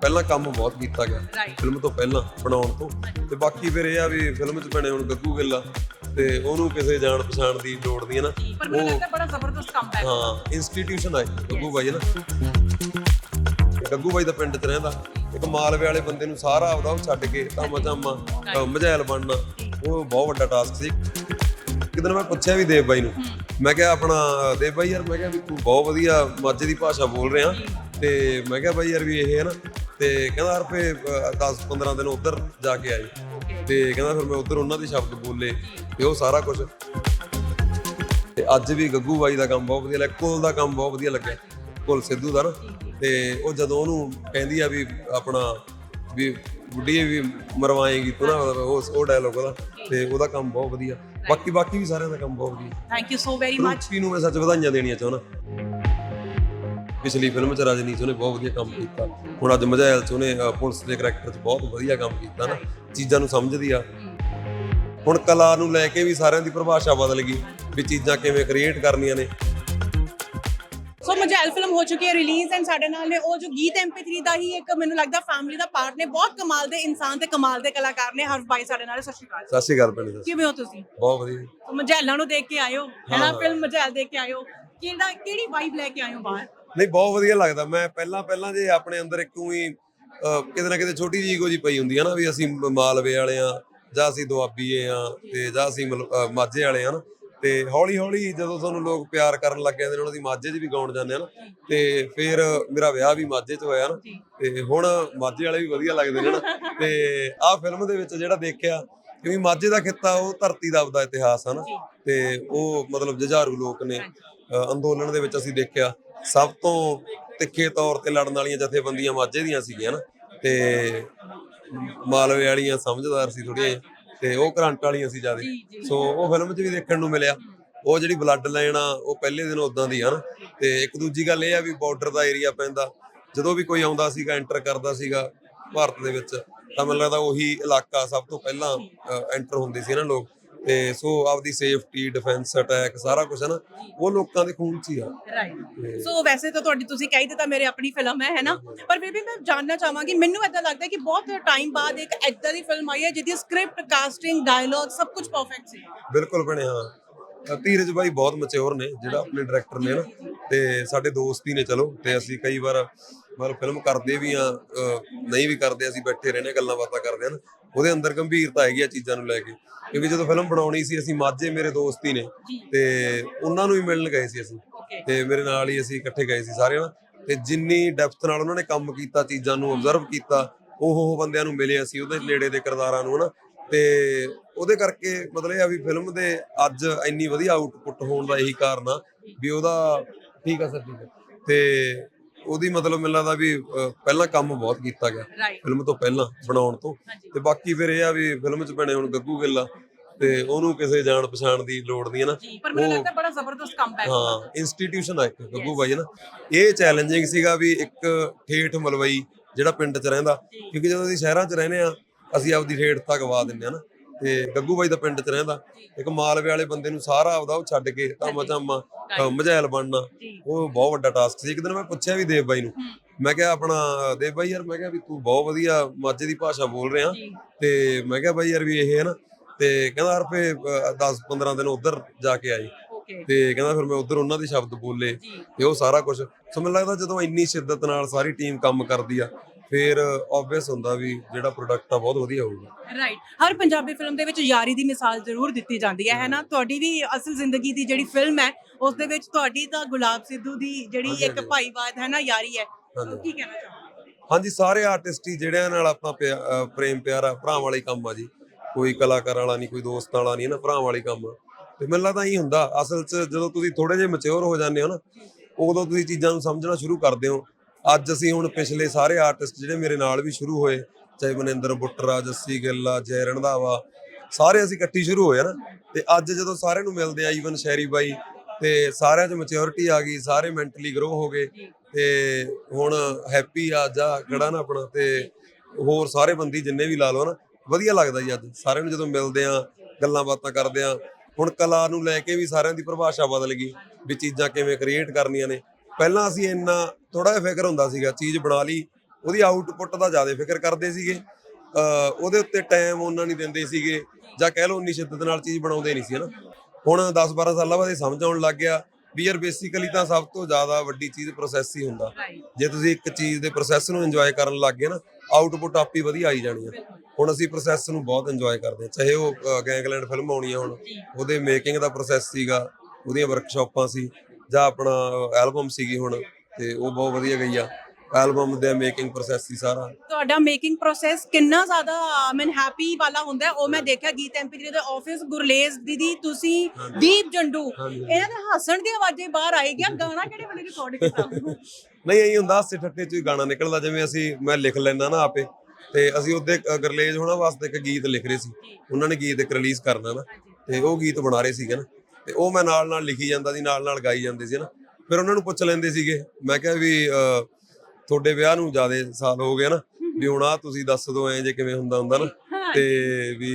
ਪਹਿਲਾਂ ਕੰਮ ਬਹੁਤ ਕੀਤਾ ਗਿਆ. ਫਿਲਮ ਤੋਂ ਪਹਿਲਾਂ ਬਣਾਉਣ ਤੋਂ। ਤੇ ਬਾਕੀ ਫਿਰ ਇਹ ਆ ਵੀ ਫਿਲਮ 'ਚ ਬਣੇ ਹੁਣ ਗੱਗੂ ਗਿੱਲ। ਤੇ ਉਹਨੂੰ ਕਿਸੇ ਜਾਣ ਪਛਾਣ ਦੀ ਲੋੜ ਨਹੀਂ ਹੈ ਨਾ। ਪਰ ਮੈਨੂੰ ਉਹ ਲੱਗਦਾ ਬੜਾ ਜ਼ਬਰਦਸਤ ਕੰਮ ਹੈ। ਹਾਂ ਇੰਸਟੀਟਿਊਸ਼ਨ ਹੈ ਗੱਗੂ ਬਾਈ ਹੈ ਨਾ। ਗੱਗੂ ਬਾਈ ਦਾ ਪਿੰਡ 'ਚ ਰਹਿੰਦਾ। ਇੱਕ ਮਾਲਵੇ ਵਾਲੇ ਬੰਦੇ ਨੂੰ ਸਾਰਾ ਆਪਦਾ ਉਹ ਛੱਡ ਕੇ ਧਾਮਾ ਧਾਮਾ ਮਝੈਲ ਬਣਨਾ। ਉਹ ਬਹੁਤ ਵੱਡਾ ਟਾਸਕ ਸੀ। ਕਿਦਨ ਮੈਂ ਪੁੱਛਿਆ ਵੀ ਦੇਵ ਬਾਈ ਨੂੰ। ਮੈਂ ਕਿਹਾ ਆਪਣਾ ਦੇਵ ਬਾਈ ਯਾਰ ਮੈਂ ਕਿਹਾ ਵੀ ਤੂੰ ਬਹੁਤ ਵਧੀਆ ਮਾਝੇ ਦੀ ਭਾਸ਼ਾ ਬੋਲ ਰਿਹਾ। ਤੇ ਮੈਂ ਕਿਹਾ ਬਾਈ ਯਾਰ ਵੀ ਇਹ ਹੈ ਨਾ ਤੇ ਕਹਿੰਦਾ ਰੁਪਏ 10 15 ਦਿਨ ਉੱਧਰ ਜਾ ਕੇ ਆਏ ਤੇ ਕਹਿੰਦਾ ਫਿਰ ਮੈਂ ਉੱਧਰ ਉਹਨਾਂ ਦੇ ਸ਼ਬਦ ਬੋਲੇ ਤੇ ਉਹ ਸਾਰਾ ਕੁਝ ਤੇ ਅੱਜ ਵੀ ਗੱਗੂ ਬਾਈ ਦਾ ਕੰਮ ਬਹੁਤ ਵਧੀਆ ਲੱਗਿਆ ਕੁਲ ਦਾ ਕੰਮ ਬਹੁਤ ਵਧੀਆ ਲੱਗਿਆ ਕੁਲ ਸਿੱਧੂ ਦਾ ਨਾ। ਤੇ ਉਹ ਜਦੋਂ ਉਹਨੂੰ ਕਹਿੰਦੀ ਆ ਵੀ ਆਪਣਾ ਵੀ ਬੁੱਢੀ ਵੀ ਮਰਵਾਏਗੀ ਤੂੰ ਨਾ ਉਹ ਉਹ ਡਾਇਲੋਗ ਉਹਦਾ ਤੇ ਉਹਦਾ ਕੰਮ ਬਹੁਤ ਵਧੀਆ। ਬਾਕੀ ਬਾਕੀ ਵੀ ਸਾਰਿਆਂ ਦਾ ਕੰਮ ਬਹੁਤ ਵਧੀਆ। Thank you so very much ਨੂੰ ਮੈਂ ਸੱਚ ਵਧਾਈਆਂ ਦੇਣੀਆਂ ਚਾਹੁੰਦਾ। ਪਿਛਲੀ ਫਿਲਮ ਚ ਰਜਨੀਤ ਉਹਨੇ ਬਹੁਤ ਵਧੀਆ ਕੰਮ ਕੀਤਾ। ਹੁਣ ਅੱਜ ਮਝੈਲ ਚ ਉਹਨੇ ਅ, ਪੁਲਿਸ ਦੇ ਕਰੈਕਟਰ ਚ ਬਹੁਤ ਵਧੀਆ ਕੰਮ ਕੀਤਾ ਨਾ। ਚੀਜ਼ਾਂ ਨੂੰ ਸਮਝਦੀ ਆ। ਹੁਣ ਕਲਾ ਨੂੰ ਲੈ ਕੇ ਵੀ ਸਾਰਿਆਂ ਦੀ ਪਰਿਭਾਸ਼ਾ ਬਦਲ ਗਈ ਵੀ ਚੀਜ਼ਾਂ ਕਿਵੇਂ ਕ੍ਰੀਏਟ ਕਰਨੀਆਂ ਨੇ। ਸੋ ਮਜੈਲ ਫਿਲਮ ਹੋ ਚੁੱਕੀ ਹੈ ਰਿਲੀਜ਼ ਐਂਡ ਸਾਡੇ ਨਾਲ ਨੇ ਉਹ ਜੋ ਗੀਤ MP3 ਦਾ ਹੀ ਇੱਕ ਮੈਨੂੰ ਲੱਗਦਾ ਫੈਮਿਲੀ ਦਾ ਪਾਰਟ ਨੇ। ਬਹੁਤ ਕਮਾਲ ਦੇ ਇਨਸਾਨ ਤੇ ਕਮਾਲ ਦੇ ਕਲਾਕਾਰ ਨੇ ਹਰਫ ਭਾਈ ਸਾਡੇ ਨਾਲ। ਸਤਿ ਸ਼੍ਰੀ ਅਕਾਲ। ਸਤਿ ਸ਼੍ਰੀ ਅਕਾਲ ਭੈਣੇ ਸ਼੍ਰੀ ਕਿਵੇਂ ਹੋ ਤੁਸੀਂ। ਬਹੁਤ ਵਧੀਆ। ਮਜੈਲਾਂ ਨੂੰ ਦੇਖ ਕੇ ਆਇਓ। ਹੈ ਨਾ ਹਾਂ। ਫਿਲਮ ਮਜੈਲ ਦੇਖ ਕੇ ਆਇਓ। ਕਿਹੜਾ ਕਿਹੜੀ ਵਾਈਬ ਲੈ ਕੇ ਆਇਓ ਬਾਹਰ? ਨਹੀਂ ਬਹੁਤ ਵਧੀਆ ਲੱਗਦਾ। ਮੈਂ ਪਹਿਲਾਂ ਪਹਿਲਾਂ ਜੇ ਆਪਣੇ ਅੰਦਰ ਇੱਕ ਹੀ ਕਿਤੇ ਨਾ ਕਿਤੇ ਛੋਟੀ ਜਿਹੀ ਈਗੋ ਜੀ ਪਈ ਹੁੰਦੀ ਹੈ ਨਾ ਵੀ ਅਸੀਂ ਮਾਲਵੇ ਵਾਲੇ ਆ ਜਾਂ ਅਸੀਂ ਦੁਆਬੀਏ ਆ ਤੇ ਜਾਂ ਅਸੀਂ ਮਾਝੇ ਵਾਲੇ ਆ ਨਾ ਤੇ ਹੌਲੀ ਹੌਲੀ ਜਦੋਂ ਤੁਹਾਨੂੰ ਲੋਕ ਪਿਆਰ ਕਰਨ ਲੱਗ ਜਾਂਦੇ ਨੇ ਉਹਨਾਂ ਦੀ ਮਾਝੇ 'ਚ ਵੀ ਗਾਉਣ ਜਾਂਦੇ ਆ ਨਾ ਤੇ ਫਿਰ ਮੇਰਾ ਵਿਆਹ ਵੀ ਮਾਝੇ 'ਚ ਹੋਇਆ ਨਾ ਤੇ ਹੁਣ ਮਾਝੇ ਵਾਲੇ ਵੀ ਵਧੀਆ ਲੱਗਦੇ ਨੇ ਨਾ ਤੇ ਆਹ ਫਿਲਮ ਦੇ ਵਿੱਚ ਜਿਹੜਾ ਦੇਖਿਆ ਕਿਉਂਕਿ ਮਾਝੇ ਦਾ ਖਿੱਤਾ ਉਹ ਧਰਤੀ ਦਾ ਆਪਦਾ ਇਤਿਹਾਸ ਆ ਨਾ ਤੇ ਉਹ ਮਤਲਬ ਜੁਝਾਰੂ ਲੋਕ ਨੇ ਅੰਦੋਲਨ ਦੇ ਵਿੱਚ ਅਸੀਂ ਦੇਖਿਆ। ਸਭ ਤੋਂ ਤਿੱਖੇ ਤੌਰ ਤੇ ਲੜਨ ਵਾਲੀਆਂ ਜਥੇਬੰਦੀਆਂ ਮਾਝੇ ਦੀਆਂ ਸੀਗੀਆਂ ਨਾ ਤੇ ਮਾਲਵੇ ਵਾਲੀਆਂ ਸਮਝਦਾਰ ਸੀ ਥੋੜੀਆਂ ਤੇ ਉਹ ਕਰੰਟ ਵਾਲੀਆਂ ਸੀ ਜ਼ਿਆਦਾ। ਸੋ ਉਹ ਫਿਲਮ 'ਚ ਵੀ ਦੇਖਣ ਨੂੰ ਮਿਲਿਆ। ਉਹ ਜਿਹੜੀ ਬਲੱਡ ਲਾਈਨ ਆ ਉਹ ਪਹਿਲੇ ਦਿਨ ਉਦਾਂ ਦੀ ਆ ਨਾ। ਤੇ ਇੱਕ ਦੂਜੀ ਗੱਲ ਇਹ ਆ ਵੀ ਬਾਰਡਰ ਦਾ ਏਰੀਆ ਪੈਂਦਾ। ਜਦੋਂ ਵੀ ਕੋਈ ਆਉਂਦਾ ਸੀਗਾ ਐਂਟਰ ਕਰਦਾ ਸੀਗਾ ਭਾਰਤ ਦੇ ਵਿੱਚ ਤਾਂ ਮੈਨੂੰ ਲੱਗਦਾ ਉਹੀ ਇਲਾਕਾ ਸਭ ਤੋਂ ਪਹਿਲਾਂ ਐਂਟਰ ਹੁੰਦੇ ਸੀ ਨਾ ਲੋਕ। ਤੇ ਸੋ ਆਪਦੀ ਸੇਫਟੀ ਡਿਫੈਂਸ ਅਟੈਕ ਸਾਰਾ ਕੁਝ ਹੈ ਨਾ ਉਹ ਲੋਕਾਂ ਦੇ ਖੂਨ 'ਚ ਹੀ ਆ। ਰਾਈਟ ਸੋ ਵੈਸੇ ਤਾਂ ਤੁਹਾਡੀ ਤੁਸੀਂ ਕਹਿ ਦਿੱਤਾ ਮੇਰੇ ਆਪਣੀ ਫਿਲਮ ਹੈ ਹੈ ਨਾ? ਪਰ ਫਿਰ ਵੀ ਮੈਂ ਜਾਨਣਾ ਚਾਹਾਂਗੀ ਮੈਨੂੰ ਇਦਾਂ ਲੱਗਦਾ ਕਿ ਬਹੁਤ ਟਾਈਮ ਬਾਅਦ ਇੱਕ ਐਦਾਂ ਦੀ ਫਿਲਮ ਆਈ ਹੈ ਜਿਹਦੀ ਸਕ੍ਰਿਪਟ ਕਾਸਟਿੰਗ ਡਾਇਲੌਗ ਸਭ ਕੁਝ ਪਰਫੈਕਟ ਸੀ। ਬਿਲਕੁਲ ਬਣੇ ਹਾਂ। ਧੀਰਜ ਬਾਈ ਬਹੁਤ ਮੈਚੁਰ ਨੇ ਜਿਹੜਾ ਆਪਣੇ ਡਾਇਰੈਕਟਰ ਨੇ ਨਾ। ਤੇ ਸਾਡੇ ਦੋਸਤ ਹੀ ਨੇ ਚਲੋ ਤੇ ਅਸੀਂ ਕਈ ਵਾਰ ਮਤਲਬ ਫਿਲਮ ਕਰਦੇ ਵੀ ਆ ਨਹੀਂ ਵੀ ਕਰਦੇ ਅਸੀਂ ਬੈਠੇ ਰਹਿੰਦੇ ਗੱਲਾਂ ਬਾਤਾਂ ਕਰਦੇ ਹਾਂ ਉਹਦੇ ਅੰਦਰ ਗੰਭੀਰਤਾ ਹੈਗੀ ਆ ਚੀਜ਼ਾਂ ਨੂੰ ਲੈ ਕੇ। ਕਿਉਂਕਿ ਜਦੋਂ ਫਿਲਮ ਬਣਾਉਣੀ ਸੀ ਅਸੀਂ ਮਾਝੇ ਮੇਰੇ ਦੋਸਤ ਹੀ ਨੇ ਤੇ ਉਹਨਾਂ ਨੂੰ ਹੀ ਮਿਲਣ ਗਏ ਸੀ ਅਸੀਂ। ਤੇ ਮੇਰੇ ਨਾਲ ਹੀ ਅਸੀਂ ਇਕੱਠੇ ਗਏ ਸੀ ਸਾਰੇ ਨਾ। ਤੇ ਜਿੰਨੀ ਡੈਪਥ ਨਾਲ ਉਹਨਾਂ ਨੇ ਕੰਮ ਕੀਤਾ ਚੀਜ਼ਾਂ ਨੂੰ ਆਬਜ਼ਰਵ ਕੀਤਾ ਉਹ ਉਹ ਬੰਦਿਆਂ ਨੂੰ ਮਿਲੇ ਅਸੀਂ ਉਹਦੇ ਨੇੜੇ ਦੇ ਕਿਰਦਾਰਾਂ ਨੂੰ ਹਨਾ। ਤੇ ਉਹਦੇ ਕਰਕੇ ਮਤਲਬ ਇਹ ਆ ਵੀ ਫਿਲਮ ਦੇ ਅੱਜ ਇੰਨੀ ਵਧੀਆ ਆਊਟਪੁੱਟ ਹੋਣ ਦਾ ਇਹੀ ਕਾਰਨ ਆ ਵੀ ਉਹਦਾ ਠੀਕ ਆ ਸਰ ਠੀਕ ਆ। ਤੇ ਉਹਦੀ ਮਤਲਬ ਮੈਨੂੰ ਲੱਗਦਾ ਵੀ ਪਹਿਲਾਂ ਕੰਮ ਬਹੁਤ ਕੀਤਾ ਗਿਆ। ਰਾਈਟ ਫਿਲਮ ਤੋਂ ਪਹਿਲਾਂ ਬਣਾਉਣ ਤੋਂ। ਤੇ ਬਾਕੀ ਫਿਰ ਇਹ ਆ ਵੀ ਫਿਲਮ 'ਚ ਬਣੇ ਹੁਣ ਗੱਗੂ ਗਿੱਲ ਤੇ ਉਹਨੂੰ ਕਿਸੇ ਜਾਣ ਪਛਾਣ ਦੀ ਲੋੜ ਨਹੀਂ ਹੈ ਨਾ। ਜੀ ਪਰ ਮੈਨੂੰ ਲੱਗਦਾ ਬੜਾ ਜ਼ਬਰਦਸਤ ਕੰਮ ਹੈ ਹਾਂ ਇੰਸਟੀਟਿਊਸ਼ਨ ਆ ਇੱਕ ਗੱਗੂ ਬਾਈ ਨਾ। ਇਹ ਚੈਲੰਜਿੰਗ ਸੀਗਾ ਵੀ ਇੱਕ ਠੇਠ ਮਲਵਈ ਜਿਹੜਾ ਪਿੰਡ 'ਚ ਰਹਿੰਦਾ। ਕਿਉਂਕਿ ਜਦੋਂ ਅਸੀਂ ਸ਼ਹਿਰਾਂ 'ਚ ਰਹਿੰਦੇ ਆ ਅਸੀਂ ਆਪਦੀ ਠੇਠਤਾ ਗਵਾ ਦਿੰਦੇ ਆ ਨਾ। ਤੇ ਗੱਗੂ ਬਾਈ ਦਾ ਪਿੰਡ 'ਚ ਰਹਿੰਦਾ। ਇੱਕ ਮਾਲਵੇ ਵਾਲੇ ਬੰਦੇ ਨੂੰ ਸਾਰਾ ਆਪਦਾ ਉਹ ਛੱਡ ਕੇ ਧਾਮਾ ਧਾਮਾ ਮਝੈਲ ਬਣਨਾ ਉਹ ਬਹੁਤ ਵੱਡਾ ਟਾਸਕ ਸੀ। ਇੱਕ ਦਿਨ ਮੈਂ ਪੁੱਛਿਆ ਵੀ ਦੇਵ ਬਾਈ ਨੂੰ। ਮੈਂ ਕਿਹਾ ਆਪਣਾ ਦੇਵ ਬਾਈ ਯਾਰ ਮੈਂ ਕਿਹਾ ਵੀ ਤੂੰ ਬਹੁਤ ਵਧੀਆ ਮਾਝੇ ਦੀ ਭਾਸ਼ਾ ਬੋਲ ਰਿਹਾ। ਤੇ ਮੈਂ ਕਿਹਾ ਬਾਈ ਯਾਰ ਵੀ ਇਹ ਹੈ ਨਾ ਤੇ ਕਹਿੰਦਾ ਰੁਪਏ 10 15 ਦਿਨ ਉੱਧਰ ਜਾ ਕੇ ਆਈ। ਓਕੇ। ਤੇ ਕਹਿੰਦਾ ਫਿਰ ਮੈਂ ਉੱਧਰ ਉਹਨਾਂ ਦੇ ਸ਼ਬਦ ਬੋਲੇ ਤੇ ਉਹ ਸਾਰਾ ਕੁਝ ਸੋ ਮੈਨੂੰ ਲੱਗਦਾ ਜਦੋਂ ਇੰਨੀ ਸ਼ਿੱਦਤ ਨਾਲ ਸਾਰੀ ਟੀਮ ਕੰਮ ਕਰਦੀ ਆ ਫਿਰ ਆਬਵੀਅਸ ਹੁੰਦਾ ਵੀ ਜਿਹੜਾ ਪ੍ਰੋਡਕਟ ਆ ਬਹੁਤ ਵਧੀਆ ਹੋਊਗਾ। ਰਾਈਟ ਹਰ ਪੰਜਾਬੀ ਫਿਲਮ ਦੇ ਵਿੱਚ ਯਾਰੀ ਦੀ ਮਿਸਾਲ ਜ਼ਰੂਰ ਦਿੱਤੀ ਜਾਂਦੀ ਹੈ ਹੈ ਨਾ? ਤੁਹਾਡੀ ਵੀ ਅਸਲ ਜ਼ਿੰਦਗੀ ਦੀ ਜਿਹੜੀ ਫਿਲਮ ਹੈ ਉਸ ਦੇ ਵਿੱਚ ਤੁਹਾਡੀ ਤਾਂ ਗੁਲਾਬ ਸਿੱਧੂ ਦੀ ਜਿਹੜੀ ਇੱਕ। ਭਾਈਵਾਦ ਹੈ ਨਾ ਯਾਰੀ ਹੈ। ਕੀ ਕਹਿਣਾ ਚਾਹੋਗੇ? ਹਾਂਜੀ ਸਾਰੇ ਆਰਟਿਸਟ ਹੀ ਜਿਹੜਿਆਂ ਨਾਲ ਆਪਾਂ ਪ੍ਰੇਮ ਪਿਆਰਾ ਭਰਾਵਾਂ ਵਾਲਾ ਹੀ ਕੰਮ ਆ ਜੀ। ਕੋਈ ਕਲਾਕਾਰ ਵਾਲਾ ਨਹੀਂ ਕੋਈ ਦੋਸਤਾਂ ਵਾਲਾ ਨਹੀਂ ਨਾ ਭਰਾਵਾਂ ਵਾਲਾ ਹੀ ਕੰਮ ਤੇ ਮੈਨੂੰ ਲੱਗਦਾ ਇਹੀ ਹੁੰਦਾ ਅਸਲ 'ਚ ਜਦੋਂ ਤੁਸੀਂ ਥੋੜੇ ਜਿਹਾ ਮੈਚੁਰ ਹੋ ਜਾਂਦੇ ਹੋ ਨਾ ਉਦੋਂ ਤੁਸੀਂ ਚੀਜ਼ਾਂ ਨੂੰ ਸਮਝਣਾ ਸ਼ੁਰੂ ਕਰਦੇ ਹੋ। ਅੱਜ ਅਸੀਂ ਹੁਣ ਪਿਛਲੇ ਸਾਰੇ ਆਰਟਿਸਟ ਜਿਹੜੇ ਮੇਰੇ ਨਾਲ ਵੀ ਸ਼ੁਰੂ ਹੋਏ, ਚਾਹੇ ਮਨਿੰਦਰ ਬੁੱਟਰਾ, ਜੱਸੀ ਗਿੱਲਾ ਜੈ ਰਣਧਾਵਾ ਸਾਰੇ ਅਸੀਂ ਇਕੱਠੀ ਸ਼ੁਰੂ ਹੋਏ ਨਾ। ਤੇ ਅੱਜ ਜਦੋਂ ਸਾਰਿਆਂ ਨੂੰ ਮਿਲਦੇ ਆ ਈਵਨ ਸ਼ੈਰੀ ਬਾਈ, ਤੇ ਸਾਰਿਆਂ 'ਚ ਮੈਚੁਰਿਟੀ ਆ ਗਈ, ਸਾਰੇ ਮੈਂਟਲੀ ਗਰੋ ਹੋ ਗਏ, ਤੇ ਹੁਣ ਹੈਪੀ ਆ, ਜਾ ਖੜਾ ਨਾ ਆਪਣਾ, ਤੇ ਹੋਰ ਸਾਰੇ ਬੰਦੀ ਜਿੰਨੇ ਵੀ ਲਾ ਲਓ ਨਾ, ਵਧੀਆ ਲੱਗਦਾ ਜੀ ਅੱਜ। ਸਾਰਿਆਂ ਨੂੰ ਜਦੋਂ ਮਿਲਦੇ ਆ, ਗੱਲਾਂ ਬਾਤਾਂ ਕਰਦੇ ਆ, ਹੁਣ ਕਲਾ ਨੂੰ ਲੈ ਕੇ ਵੀ ਸਾਰਿਆਂ ਦੀ ਪਰਿਭਾਸ਼ਾ ਬਦਲ ਗਈ, ਵੀ ਚੀਜ਼ਾਂ ਕਿਵੇਂ ਕ੍ਰੀਏਟ ਕਰਨੀਆਂ ਨੇ। ਪਹਿਲਾਂ ਅਸੀਂ ਇੰਨਾ ਥੋੜਾ ਜਿਹਾ ਫਿਕਰ ਹੁੰਦਾ ਸੀਗਾ ਚੀਜ਼ ਬਣਾ ਲਈ ਉਹਦੀ ਆਊਟਪੁੱਟ ਦਾ ਜ਼ਿਆਦਾ ਫਿਕਰ ਕਰਦੇ ਸੀਗੇ। ਉਹਦੇ ਉੱਤੇ ਟਾਈਮ ਉਹਨਾਂ ਨਹੀਂ ਦਿੰਦੇ ਸੀਗੇ ਜਾਂ ਕਹਿ ਲਓ ਉਨੀ ਸ਼ਿੱਦਤ ਨਾਲ ਚੀਜ਼ ਬਣਾਉਂਦੇ ਨਹੀਂ ਸੀ ਹਨਾ। ਹੁਣ 10 12 ਸਾਲਾਂ ਬਾਅਦ ਇਹ ਸਮਝ ਆਉਣ ਲੱਗ ਗਿਆ ਵੀ ਯਾਰ ਬੇਸਿਕਲੀ ਤਾਂ ਸਭ ਤੋਂ ਜ਼ਿਆਦਾ ਵੱਡੀ ਚੀਜ਼ ਪ੍ਰੋਸੈਸ ਹੀ ਹੁੰਦਾ। ਜੇ ਤੁਸੀਂ ਇੱਕ ਚੀਜ਼ ਦੇ ਪ੍ਰੋਸੈਸ ਨੂੰ ਇੰਜੋਏ ਕਰਨ ਲੱਗ ਗਏ ਨਾ ਆਊਟਪੁੱਟ ਆਪ ਹੀ ਵਧੀਆ ਆਈ ਜਾਣੀ ਆ। ਹੁਣ ਅਸੀਂ ਪ੍ਰੋਸੈਸ ਨੂੰ ਬਹੁਤ ਇੰਜੋਏ ਕਰਦੇ ਹਾਂ ਚਾਹੇ ਉਹ ਗੈਂਗਲੈਂਡ ਫਿਲਮ ਆਉਣੀ ਆ ਹੁਣ ਉਹਦੇ ਮੇਕਿੰਗ ਦਾ ਪ੍ਰੋਸੈਸ ਸੀਗਾ ਉਹਦੀਆਂ ਵਰਕਸ਼ਾਪਾਂ ਸੀ ਜਾਂ ਆਪਣਾ ਐਲਬਮ ਸੀਗੀ ਹੁਣ ਤੇ ਉਹ ਬਹੁਤ ਵਧੀਆ ਗਈ ਆ। ਐਲਬਮ ਦੇ ਮੇਕਿੰਗ ਪ੍ਰੋਸੈਸ ਸੀ ਸਾਰਾ। ਤੁਹਾਡਾ ਮੇਕਿੰਗ ਪ੍ਰੋਸੈਸ ਕਿੰਨਾ ਜ਼ਿਆਦਾ ਮਨ ਹੈਪੀ ਵਾਲਾ ਹੁੰਦਾ ਹੈ? ਉਹ ਮੈਂ ਦੇਖਿਆ ਗੀਤ ਐਮਪੀ ਦੇ ਆਫਿਸ ਗੁਰਲੇਜ਼ ਦੀਦੀ ਤੁਸੀਂ ਦੀਪ ਜੰਡੂ। ਇਹਨਾਂ ਦੇ ਹੱਸਣ ਦੀ ਆਵਾਜ਼ਾਂ ਬਾਹਰ ਆਈ ਗਿਆ ਗਾਣਾ ਕਿਹੜੇ ਵੇਲੇ ਰਿਕਾਰਡ ਕੀਤਾ? ਨਹੀਂ ਇਹੀ ਹੁੰਦਾ ਹਾਸੇ ਠੱਟੇ ਚ ਹੀ ਗਾਣਾ ਨਿਕਲਦਾ ਜਿਵੇਂ ਅਸੀਂ ਮੈਂ ਲਿਖ ਲੈਣਾ ਨਾ ਆਪੇ। ਤੇ ਅਸੀਂ ਉਹਦੇ ਗਰਲੇਜ ਹੋਣਾ ਵਾਸਤੇ ਇੱਕ ਗੀਤ ਲਿਖ ਰਹੇ ਸੀ। ਉਹਨਾਂ ਨੇ ਗੀਤ ਇੱਕ ਰਿਲੀਜ਼ ਕਰਨਾ ਨਾ। ਤੇ ਉਹ ਗੀਤ ਬਣਾ ਰਹੇ ਸੀਗੇ ਨਾ। ਤੇ ਉਹ ਮੈਂ ਨਾਲ ਨਾਲ ਲਿਖੀ ਜਾਂਦਾ ਸੀ ਨਾਲ ਨਾਲ ਗਾਈ ਜਾਂਦੇ ਸੀ ਨਾ ਫਿਰ ਉਹਨਾਂ ਨੂੰ ਪੁੱਛ ਲੈਂਦੇ ਸੀਗੇ ਮੈਂ ਕਿਹਾ ਵੀ ਤੁਹਾਡੇ ਵਿਆਹ ਨੂੰ ਜ਼ਿਆਦੇ ਸਾਲ ਹੋ ਗਏ ਨਾ ਵੀ ਹੁਣ ਆ ਤੁਸੀਂ ਦੱਸ ਦਿਓ ਐ ਜੇ ਕਿਵੇਂ ਹੁੰਦਾ ਹੁੰਦਾ ਨਾ। ਤੇ ਵੀ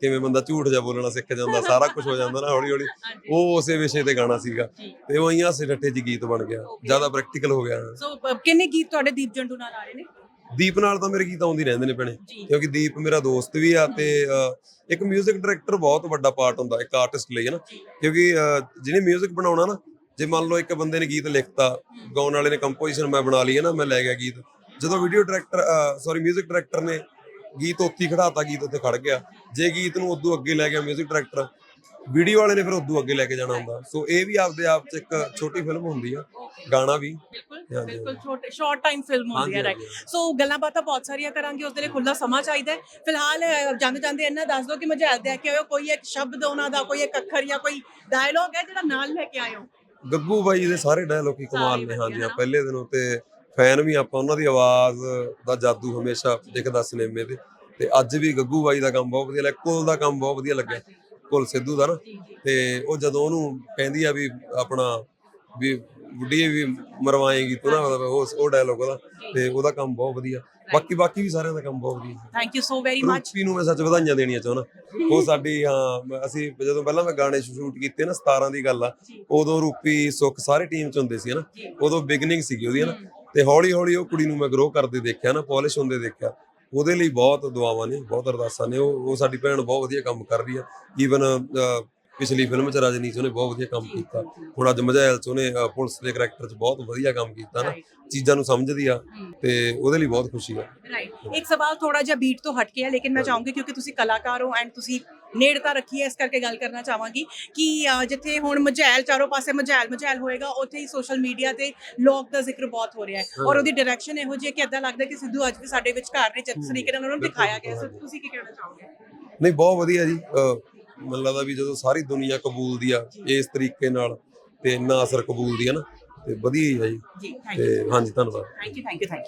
ਕਿਵੇਂ ਬੰਦਾ ਝੂਠ ਜਾ ਬੋਲਣਾ ਸਿੱਖ ਜਾਂਦਾ ਸਾਰਾ ਕੁਝ ਹੋ ਜਾਂਦਾ ਨਾ ਹੌਲੀ ਹੌਲੀ ਉਹ ਉਸੇ ਵਿਸ਼ੇ ਤੇ ਗਾਣਾ ਸੀਗਾ। ਤੇ ਉਹ ਇਆਂ ਸਿੱਟੇ ਚ ਗੀਤ ਬਣ ਗਿਆ ਜ਼ਿਆਦਾ ਪ੍ਰੈਕਟੀਕਲ ਹੋ ਗਿਆ। ਸੋ ਕਿੰਨੇ ਗੀਤ ਤੁਹਾਡੇ ਦੀਪ ਜੰਡੂ ਨਾਲ ਆ ਰਹੇ ਨੇ? ਦੀਪ ਨਾਲ ਤਾਂ ਮੇਰੇ ਗੀਤ ਆਉਂਦੇ ਹੀ ਰਹਿੰਦੇ ਨੇ ਭੈਣੇ ਜੀ। ਕਿਉਂਕਿ ਦੀਪ ਮੇਰਾ ਦੋਸਤ ਵੀ ਆ ਤੇ ਅਹ, ਇੱਕ 뮤직 ਡਾਇਰੈਕਟਰ ਬਹੁਤ ਵੱਡਾ ਪਾਰਟ ਹੁੰਦਾ ਇੱਕ ਆਰਟਿਸਟ ਲਈ ਹੈ ਨਾ ਕਿਉਂਕਿ ਅਹ, ਜਿਹਨੇ 뮤직 ਬਣਾਉਣਾ ਨਾ ਜੇ ਮੰਨ ਲਓ ਇੱਕ ਬੰਦੇ ਨੇ ਗੀਤ ਲਿਖਤਾ ਗਾਉਣ ਵਾਲੇ ਨੇ ਕੰਪੋਜੀਸ਼ਨ ਮੈਂ ਬਣਾ ਲਈ ਹੈ ਨਾ ਮੈਂ ਲੈ ਗਿਆ ਗੀਤ ਜਦੋਂ ਵੀਡੀਓ ਡਾਇਰੈਕਟਰ ਸੌਰੀ 뮤직 ਡਾਇਰੈਕਟਰ ਨੇ ਗੀਤ ਉੱਥੇ ਹੀ ਖੜਾਤਾ ਗੀਤ ਉੱਥੇ ਖੜ ਗਿਆ ਜੇ ਗੀਤ ਨੂੰ ਉਦੋਂ ਅੱਗੇ ਲੈ ਗਿਆ 뮤직 ਡਾਇਰੈਕਟਰ ਵੀਡੀਓ ਵਾਲੇ ਨੇ ਫਿਰ ਉਦੋਂ ਅੱਗੇ ਲੈ ਕੇ ਜਾਣਾ ਹੁੰਦਾ। ਸੋ ਇਹ ਵੀ ਆਪਦੇ ਆਪ ਚ ਇੱਕ ਛੋਟੀ ਫਿਲਮ ਹੁੰਦੀ ਆ ਗਾਣਾ ਵੀ। ਬਿਲਕੁਲ ਹਾਂਜੀ, ਬਿਲਕੁਲ ਛੋਟੇ ਸ਼ਾਰਟ ਟਾਈਮ ਫਿਲਮ ਹੁੰਦੀ ਹੈ ਹਾਂਜੀ, ਰਾਈਟ ਸੋ ਗੱਲਾਂ ਬਾਤਾਂ ਬਹੁਤ ਸਾਰੀਆਂ ਕਰਾਂਗੇ ਉਸ ਦੇ ਲਈ ਖੁੱਲਾ ਸਮਾਂ ਚਾਹੀਦਾ ਹੈ। ਫਿਲਹਾਲ ਅਹ, ਜਾਂਦੇ ਜਾਂਦੇ ਇਹਨਾਂ ਦੱਸ ਦਿਓ ਕਿ ਮਝੈਲ ਦੇ ਕੇ ਆਇਓ ਕੋਈ ਇੱਕ ਸ਼ਬਦ ਉਹਨਾਂ ਦਾ ਕੋਈ ਇੱਕ ਅੱਖਰ ਜਾਂ ਕੋਈ ਡਾਇਲੋਗ ਹੈ ਜਿਹੜਾ ਨਾਲ ਲੈ ਕੇ ਆਇਓ? ਗੱਗੂ ਬਾਈ ਦੇ ਸਾਰੇ ਡਾਇਲੋਗ ਹੀ ਕਮਾਲ ਨੇ ਹਾਂਜੀ ਹਾਂ। ਪਹਿਲੇ ਦਿਨੋਂ ਤੇ ਫੈਨ ਵੀ ਆਪਾਂ ਉਹਨਾਂ ਦੀ ਆਵਾਜ਼ ਦਾ ਜਾਦੂ ਹਮੇਸ਼ਾ ਦਿਖਦਾ ਸਿਨੇਮੇ ਤੇ। ਤੇ ਅੱਜ ਵੀ ਗੱਗੂ ਬਾਈ ਦਾ ਕੰਮ ਬਹੁਤ ਵਧੀਆ ਲੱਗਿਆ ਕੁਲ ਦਾ ਕੰਮ ਬਹੁਤ ਵਧੀਆ ਲੱਗਿਆ। ਕੁਲ ਸਿੱਧੂ ਦਾ ਨਾ। ਤੇ ਉਹ ਜਦੋਂ ਉਹਨੂੰ ਕਹਿੰਦੀ ਆ ਵੀ ਆਪਣਾ ਵੀ ਬੁੱਢੀ ਵੀ ਮਰਵਾਏਗੀ ਤੂੰ ਨਾ ਉਹ ਉਹ ਡਾਇਲੋਗ ਉਹਦਾ। ਤੇ ਉਹਦਾ ਕੰਮ ਬਹੁਤ ਵਧੀਆ। ਬਾਕੀ ਬਾਕੀ ਵੀ ਸਾਰਿਆਂ ਦਾ ਕੰਮ ਬਹੁਤ ਵਧੀਆ। Thank you so very much Rupi ਨੂੰ ਮੈਂ ਸੱਚ ਵਧਾਈਆਂ ਦੇਣੀਆਂ ਚਾਹੁੰਦਾ। ਉਹ ਸਾਡੀ ਹਾਂ ਅਸੀਂ ਜਦੋਂ ਪਹਿਲਾਂ ਮੈਂ ਗਾਣੇ ਸ਼ੂਟ ਕੀਤੇ ਨਾ 17 ਦੀ ਗੱਲ ਆ ਉਦੋਂ ਰੂਪੀ ਸੁੱਖ ਸਾਰੇ ਟੀਮ ਚ ਹੁੰਦੇ ਸੀ ਨਾ। ਉਦੋਂ ਬਿਗਨਿੰਗ ਸੀਗੀ ਉਹਦੀ ਨਾ। ਤੇ ਹੌਲੀ ਹੌਲੀ ਉਹ ਕੁੜੀ ਨੂੰ ਮੈਂ ਗਰੋ ਕਰਦੇ ਦੇਖਿਆ ਨਾ ਪਾਲਿਸ਼ ਹੁੰਦੇ ਦੇਖਿਆ। ਉਹਦੇ ਲਈ ਬਹੁਤ ਦੁਆਵਾਂ ਨੇ ਬਹੁਤ ਅਰਦਾਸਾਂ ਨੇ। ਉਹ ਉਹ ਸਾਡੀ ਭੈਣ ਬਹੁਤ ਵਧੀਆ ਕੰਮ ਕਰ ਰਹੀ ਆ। ਈਵਨ ਪਿਛਲੀ ਫਿਲਮ ਚ ਰਜਨੀ ਚ ਉਹਨੇ ਬਹੁਤ ਵਧੀਆ ਕੰਮ ਕੀਤਾ। ਹੁਣ ਅੱਜ ਮਝੈਲ ਚ ਉਹਨੇ ਪੁਲਿਸ ਦੇ ਕਰੈਕਟਰ ਚ ਬਹੁਤ ਵਧੀਆ ਕੰਮ ਕੀਤਾ ਨਾ। ਚੀਜ਼ਾਂ ਨੂੰ ਸਮਝਦੀ ਆ ਤੇ ਉਹਦੇ ਲਈ ਬਹੁਤ ਖੁਸ਼ੀ ਆ। ਰਾਈਟ ਇੱਕ ਸਵਾਲ ਥੋੜਾ ਜਿਹਾ ਬੀਟ ਤੋਂ ਹਟ ਕੇ ਹੈ ਲੇਕਿਨ ਮੈਂ ਚਾਹੂੰਗੀ ਕਿਉਂਕਿ ਤੁਸੀਂ ਕਲਾਕਾਰ ਹੋ ਐਂਡ ਤੁਸੀਂ ਨੇੜਤਾ ਰੱਖੀ ਹੈ ਇਸ ਕਰਕੇ ਗੱਲ ਕਰਨਾ ਚਾਹਾਂਗੀ ਕਿ ਜਿੱਥੇ ਹੁਣ ਮਝੈਲ ਚਾਰੋਂ ਪਾਸੇ ਮਝੈਲ ਮਝੈਲ ਹੋਏਗਾ ਉੱਥੇ ਹੀ ਸੋਸ਼ਲ ਮੀਡੀਆ ਤੇ ਲੋਕ ਦਾ ਜ਼ਿਕਰ ਬਹੁਤ ਹੋ ਰਿਹਾ ਹੈ। ਔਰ ਉਹਦੀ ਡਾਇਰੈਕਸ਼ਨ ਇਹੋ ਜਿਹੀ ਹੈ ਕਿ ਇਦਾਂ ਲੱਗਦਾ ਕਿ ਸਿੱਧੂ ਅੱਜ ਵੀ ਸਾਡੇ ਵਿੱਚ ਘਰ ਨੇ ਜਿਸ ਤਰੀਕੇ ਨਾਲ ਉਹਨਾਂ ਨੂੰ ਦਿਖਾਇਆ ਗਿਆ ਸੋ ਤੁਸੀਂ ਕੀ ਕਹਿਣਾ ਚਾਹੋਗੇ? ਨਹੀਂ ਬਹੁਤ ਵਧੀਆ ਜੀ। ਅਹ ਮੈਨੂੰ ਲੱਗਦਾ ਵੀ ਜਦੋਂ ਸਾਰੀ ਦੁਨੀਆ ਕਬੂਲਦੀ ਆ ਇਸ ਤਰੀਕੇ ਨਾਲ ਤੇ ਇੰਨਾ ਅਸਰ ਕਬੂਲਦੀ ਆ ਨਾ ਤੇ ਵਧੀਆ ਹੀ ਆ ਜੀ। ਜੀ ਥੈਂਕ ਯੂ ਤੇ ਹਾਂਜੀ ਧੰਨਵਾਦ। Thank you thank you thank